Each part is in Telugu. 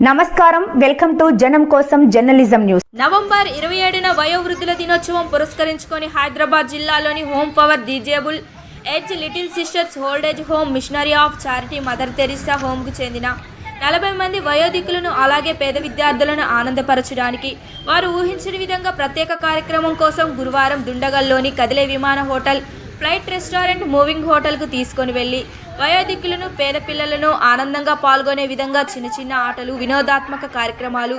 నమస్కారం. వెల్కమ్ టు జనం కోసం జర్నలిజం న్యూస్. నవంబర్ ఇరవై ఏడున వయోవృద్ధుల దినోత్సవం పురస్కరించుకొని హైదరాబాద్ జిల్లాలోని home for disabled edge little sisters old age home missionary of charity Mother Teresa హోమ్కు చెందిన నలభై మంది వయోధికులను అలాగే పేద విద్యార్థులను ఆనందపరచడానికి వారు ఊహించిన విధంగా ప్రత్యేక కార్యక్రమం కోసం గురువారం దుండగల్లోని కదిలే విమాన హోటల్ ఫ్లైట్ రెస్టారెంట్ మూవింగ్ హోటల్కు తీసుకొని వెళ్ళి వయోధికులను పేద పిల్లలను ఆనందంగా పాల్గొనే విధంగా చిన్న చిన్న ఆటలు వినోదాత్మక కార్యక్రమాలు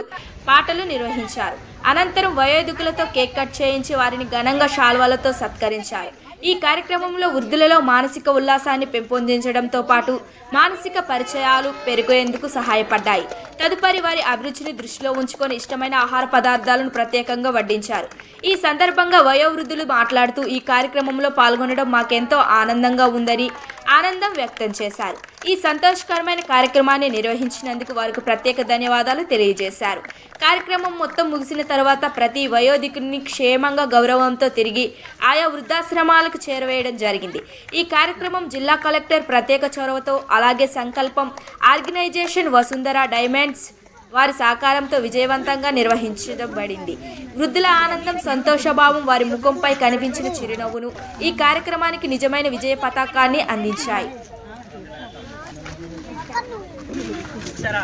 పాటలు నిర్వహించారు. అనంతరం వయోధికులతో కేక్ కట్ చేయించి వారిని ఘనంగా శాల్వాలతో సత్కరించారు. ఈ కార్యక్రమంలో వృద్ధులలో మానసిక ఉల్లాసాన్ని పెంపొందించడంతో పాటు మానసిక పరిచయాలు పెరిగేందుకు సహాయపడ్డాయి. తదుపరి వారి అభిరుచిని దృష్టిలో ఉంచుకొని ఇష్టమైన ఆహార పదార్థాలను ప్రత్యేకంగా వడ్డించారు. ఈ సందర్భంగా వయోవృద్ధులు మాట్లాడుతూ ఈ కార్యక్రమంలో పాల్గొనడం మాకెంతో ఆనందంగా ఉందని ఆనందం వ్యక్తం చేశారు. ఈ సంతోషకరమైన కార్యక్రమాన్ని నిర్వహించినందుకు వారికి ప్రత్యేక ధన్యవాదాలు తెలియజేశారు. కార్యక్రమం మొత్తం ముగిసిన తర్వాత ప్రతి వయోధికుని క్షేమంగా గౌరవంతో తిరిగి ఆయా వృద్ధాశ్రమాలకు చేరవేయడం జరిగింది. ఈ కార్యక్రమం జిల్లా కలెక్టర్ ప్రత్యేక చొరవతో అలాగే సంకల్పం ఆర్గనైజేషన్ వసుంధర డైమండ్స్ వారి సహకారంతో విజయవంతంగా నిర్వహించబడింది. వృద్ధుల ఆనందం సంతోషభావం వారి ముఖంపై కనిపించిన చిరునవ్వును ఈ కార్యక్రమానికి నిజమైన విజయ పతాకాన్ని అందించాయి. సరా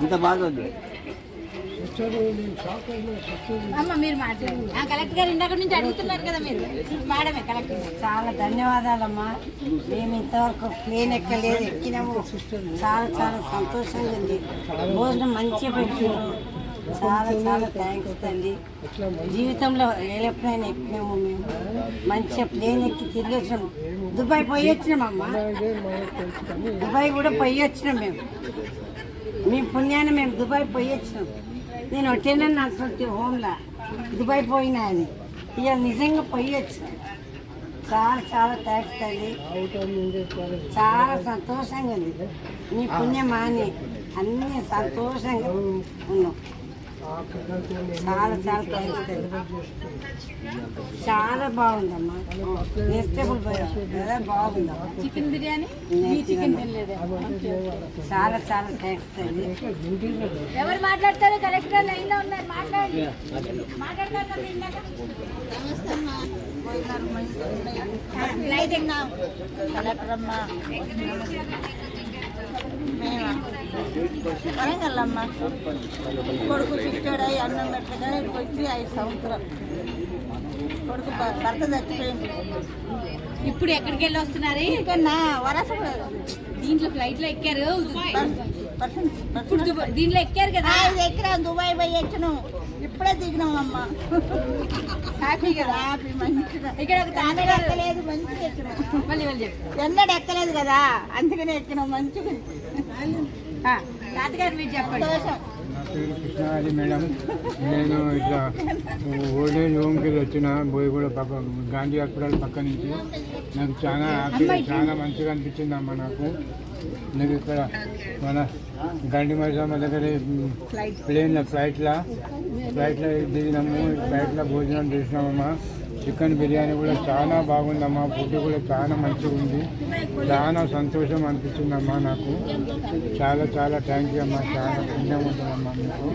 అంత బాగుంది. అమ్మ మీరు మాట్లాడండి. ఆ కలెక్టర్ గారు ఇందాక నుంచి అడుగుతున్నారు కదా మీరు. మేడమే కలెక్టర్ గారు. చాలా ధన్యవాదాలమ్మా. మేము ఇంతవరకు ప్లేన్ ఎక్కలేదు ఎక్కినాము. చాలా చాలా సంతోషంగా ఉంది. భోజనం మంచిగా పెట్టారు చాలా చాలా థ్యాంక్స్ తండ్రి జీవితంలో ఎప్పుడైనా ఎక్కినాము మేము. మంచిగా ప్లేన్ ఎక్కి తిరిగి వచ్చినాం దుబాయ్ పోయి వచ్చినామమ్మా దుబాయ్ కూడా పోయి వచ్చినాం మేము. మీ పుణ్యాన్ని మేము దుబాయ్ పోయి వచ్చినాం నేను నా నాకు హోమ్లా దుబాయ్ పోయినా అని. ఇవాళ నిజంగా పోయి వచ్చినాం చాలా చాలా థ్యాంక్స్ తల్లి చాలా సంతోషంగా ఉంది. మీ పుణ్యమాని అన్నీ సంతోషంగా ఉన్నాం. చాలా చాలా తల్లి చాలా బాగుందమ్మా. వెజిటేబుల్ బాగుందమ్మా. చికెన్ బిర్యానీ? చికెన్ చాలా చాలా తల్లి ఎవరు మాట్లాడతారు? కలెక్టర్ లైన్లో ఉన్నారు. మాట్లాడండి. మాట్లాడతారు కలెక్టర్ అమ్మ. మేమా వరంగల్ అమ్మ కొడుకు పిచ్చాడై అన్నం పెట్టగానే వచ్చి ఐదు సంవత్సరం కొడుకు భర్త చచ్చిపోయింది. ఇప్పుడు ఎక్కడికి వెళ్ళి వస్తున్నారు? ఇంకా నా వరస దీంట్లో ఫ్లైట్లో ఎక్కారు. దీంట్లో ఎక్కారు కదా? ఎకరా దుబాయ్ పోయి వచ్చినాం ఇప్పుడే దిగినాం అమ్మ హ్యాపీ కదా? హ్యాపీ మంచిగా. ఇక్కడ ఎక్కలేదు మంచిగా ఎక్కినాం. మళ్ళీ మళ్ళీ చెప్పు. ఎన్నడూ ఎక్కలేదు కదా అందుకనే ఎక్కినాం మంచిగా. నా పేరు కృష్ణాహరి మేడం. నేను ఇట్లా ఓల్డేజ్ హోమ్కి వచ్చిన బోయగూడ పక్క గాంధీ హాస్పిటల్ పక్క నుంచి. నాకు చాలా హ్యాపీ చాలా మంచిగా అనిపించింది అమ్మ నాకు. నాకు ఇక్కడ మన గండి మైసమ్మ దగ్గర ప్లేన్లో ఫ్లైట్లో ఫ్లైట్లో దిగినాము. ఫ్లైట్లో భోజనం చేసినామమ్మా. చికెన్ బిర్యానీ కూడా చాలా బాగుందమ్మా. ఫుడ్ కూడా చాలా మంచిగా ఉంది చాలా సంతోషం అనిపిస్తుందమ్మా నాకు. చాలా చాలా థ్యాంక్ యూ అమ్మా. చాలా పుణ్యం ఉంటుందమ్మా మీకు.